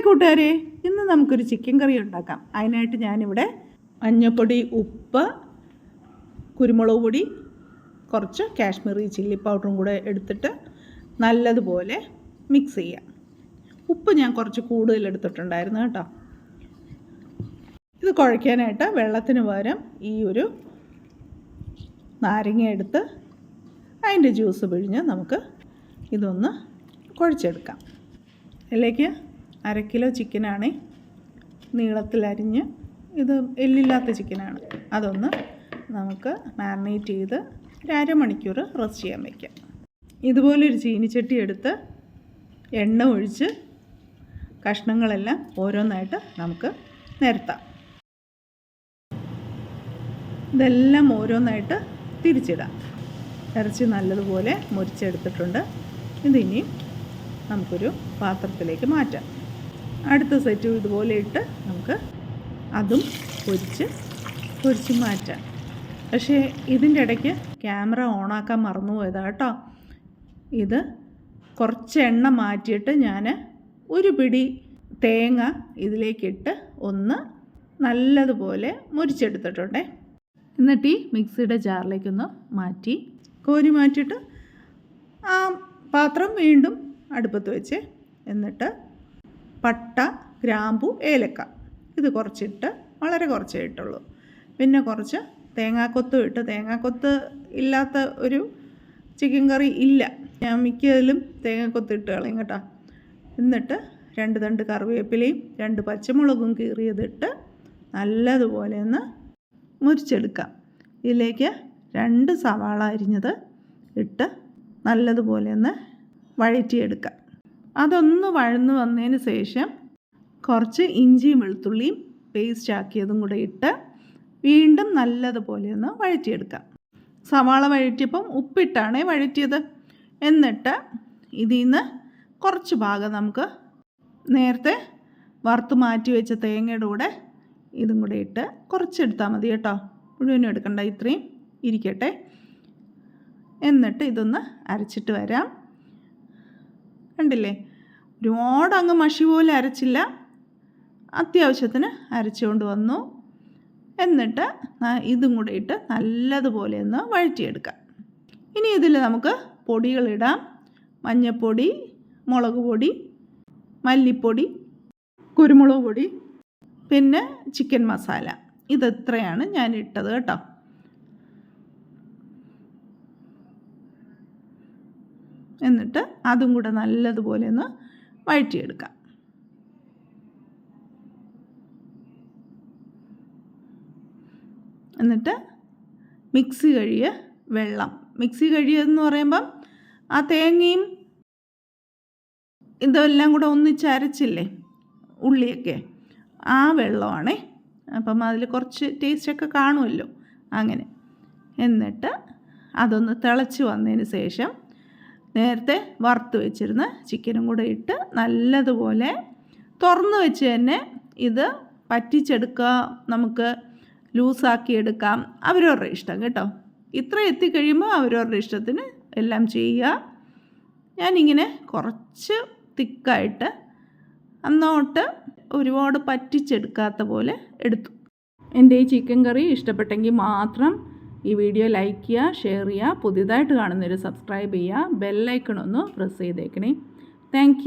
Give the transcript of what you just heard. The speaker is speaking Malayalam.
ഹായ് കൂട്ടുകാരെ ഇന്ന് നമുക്കൊരു ചിക്കൻ കറി ഉണ്ടാക്കാം. അതിനായിട്ട് ഞാനിവിടെ മഞ്ഞൾപ്പൊടി ഉപ്പ് കുരുമുളക് പൊടി കുറച്ച് കാശ്മീരി ചില്ലി പൗഡറും കൂടെ എടുത്തിട്ട് നല്ലതുപോലെ മിക്സ് ചെയ്യാം. ഉപ്പ് ഞാൻ കുറച്ച് കൂടുതൽ എടുത്തിട്ടുണ്ടായിരുന്നു കേട്ടോ. ഇത് കുഴയ്ക്കാനായിട്ട് വെള്ളത്തിന് പകരം ഈ ഒരു നാരങ്ങ എടുത്ത് അതിന്റെ ജ്യൂസ് പിഴിഞ്ഞ് നമുക്ക് ഇതൊന്ന് കുഴച്ചെടുക്കാം. ഇതിലേക്ക് അര കിലോ ചിക്കനാണ്. നീളത്തിലരിഞ്ഞ് ഇത് എല്ലില്ലാത്ത ചിക്കനാണ്. അതൊന്ന് നമുക്ക് മാരിനേറ്റ് ചെയ്ത് ഒരു അരമണിക്കൂർ റെസ്റ്റ് ചെയ്യാൻ വയ്ക്കാം ഇതുപോലൊരു ചീനിച്ചട്ടി എടുത്ത് എണ്ണ ഒഴിച്ച് കഷ്ണങ്ങളെല്ലാം ഓരോന്നായിട്ട് നമുക്ക് നിരത്താം. ഇതെല്ലാം ഓരോന്നായിട്ട് തിരിച്ചിടാം. ഇറച്ചി നല്ലതുപോലെ മുരിച്ചെടുത്തിട്ടുണ്ട് ഇതിനി നമുക്കൊരു പാത്രത്തിലേക്ക് മാറ്റാം. അടുത്ത സെറ്റും ഇതുപോലെ ഇട്ട് നമുക്ക് അതും പൊരിച്ച് പൊരിച്ച് മാറ്റാം. പക്ഷേ ഇതിന്റെ ഇടയ്ക്ക് ക്യാമറ ഓണാക്കാൻ മറന്നു പോയതാ കേട്ടോ. ഇത് കുറച്ച് എണ്ണ മാറ്റിയിട്ട് ഞാൻ ഒരു പിടി തേങ്ങ ഇതിലേക്കിട്ട് ഒന്ന് നല്ലതുപോലെ മുരിച്ചെടുത്തിട്ടുണ്ടേ. എന്നിട്ട് ഈ മിക്സിയുടെ ജാറിലേക്കൊന്ന് മാറ്റി കോരി മാറ്റിയിട്ട് ആ പാത്രം വീണ്ടും അടുപ്പത്ത് വെച്ച് എന്നിട്ട് പട്ട ഗ്രാമ്പു ഏലക്ക. ഇത് കുറച്ചിട്ട് വളരെ കുറച്ചേ ഇട്ടുള്ളൂ. പിന്നെ കുറച്ച് തേങ്ങാക്കൊത്തും ഇട്ട് തേങ്ങാക്കൊത്ത് ഇല്ലാത്ത ഒരു ചിക്കൻ കറി ഇല്ല. ഞാൻ മിക്കതിലും തേങ്ങാക്കൊത്ത് ഇട്ട് കളയും കേട്ടോ. എന്നിട്ട് രണ്ട് തണ്ട് കറിവേപ്പിലയും രണ്ട് പച്ചമുളകും കീറിയതിട്ട് നല്ലതുപോലെ ഒന്ന് മുരിച്ചെടുക്കാം. ഇതിലേക്ക് രണ്ട് സവാള അരിഞ്ഞത് ഇട്ട് നല്ലതുപോലെ ഒന്ന് വഴറ്റിയെടുക്കാം. അതൊന്ന് വഴന്ന് വന്നതിന് ശേഷം കുറച്ച് ഇഞ്ചിയും വെളുത്തുള്ളിയും പേസ്റ്റ് ആക്കിയതും കൂടെ ഇട്ട് വീണ്ടും നല്ലതുപോലെ ഒന്ന് വഴറ്റിയെടുക്കാം. സവാള വഴറ്റിയപ്പം ഉപ്പിട്ടാണേ വഴറ്റിയത്. എന്നിട്ട് ഇതിൽ നിന്ന് കുറച്ച് ഭാഗം നമുക്ക് നേരത്തെ വറുത്ത് മാറ്റി വെച്ച തേങ്ങയുടെ കൂടെ ഇതും കൂടെ ഇട്ട് കുറച്ചെടുത്താൽ മതി കേട്ടോ. മുഴുവനും എടുക്കണ്ട ഇത്രയും ഇരിക്കട്ടെ. എന്നിട്ട് ഇതൊന്ന് അരച്ചിട്ട് വരാം. കണ്ടില്ലേ? ഒരുപാട് അങ്ങ് മഷി പോലെ അരച്ചില്ല. അത്യാവശ്യത്തിന് അരച്ചുകൊണ്ട് വന്നു. എന്നിട്ട് ഇതും കൂടെ ഇട്ട് നല്ലതുപോലെ ഒന്ന് വഴറ്റിയെടുക്കാം. ഇനി ഇതിൽ നമുക്ക് പൊടികളിടാം. മഞ്ഞൾപ്പൊടി മുളക് പൊടി മല്ലിപ്പൊടി കുരുമുളക് പൊടി പിന്നെ ചിക്കൻ മസാല. ഇതെത്രയാണ് ഞാൻ ഇട്ടത് കേട്ടോ. എന്നിട്ട് അതും കൂടെ നല്ലതുപോലെ ഒന്ന് വഴറ്റിയെടുക്കാം. എന്നിട്ട് മിക്സി കഴിയ വെള്ളം. മിക്സി കഴിയെന്ന് പറയുമ്പം ആ തേങ്ങയും ഇതെല്ലാം കൂടെ ഒന്നിച്ച് അരച്ചില്ലേ ഉള്ളിയൊക്കെ. ആ വെള്ളമാണേ. അപ്പം അതിൽ കുറച്ച് ടേസ്റ്റൊക്കെ കാണുമല്ലോ. അങ്ങനെ. എന്നിട്ട് അതൊന്ന് തിളച്ച് വന്നതിന് ശേഷം നേരത്തെ വറുത്ത് വെച്ചിരുന്ന ചിക്കനും കൂടെ ഇട്ട് നല്ലതുപോലെ തുറന്ന് വെച്ച് തന്നെ ഇത് പറ്റിച്ചെടുക്കുക നമുക്ക് ലൂസാക്കി എടുക്കാം. അവരവരുടെ ഇഷ്ടം കേട്ടോ. ഇത്ര എത്തിക്കഴിയുമ്പോൾ അവരവരുടെ ഇഷ്ടത്തിന് എല്ലാം ചെയ്യുക. ഞാനിങ്ങനെ കുറച്ച് തിക്കായിട്ട് അന്നോട്ട് ഒരുപാട് പറ്റിച്ചെടുക്കാത്ത പോലെ എടുത്തു. എന്റെ ഈ ചിക്കൻ കറി ഇഷ്ടപ്പെട്ടെങ്കിൽ മാത്രം ഈ വീഡിയോ ലൈക്ക് ചെയ്യുക ഷെയർ ചെയ്യുക പുതിയതായിട്ട് കാണുന്നവർ സബ്സ്ക്രൈബ് ചെയ്യുക ബെല്ലൈക്കൺ ഒന്ന് പ്രസ് ചെയ്തേക്കണേ. താങ്ക്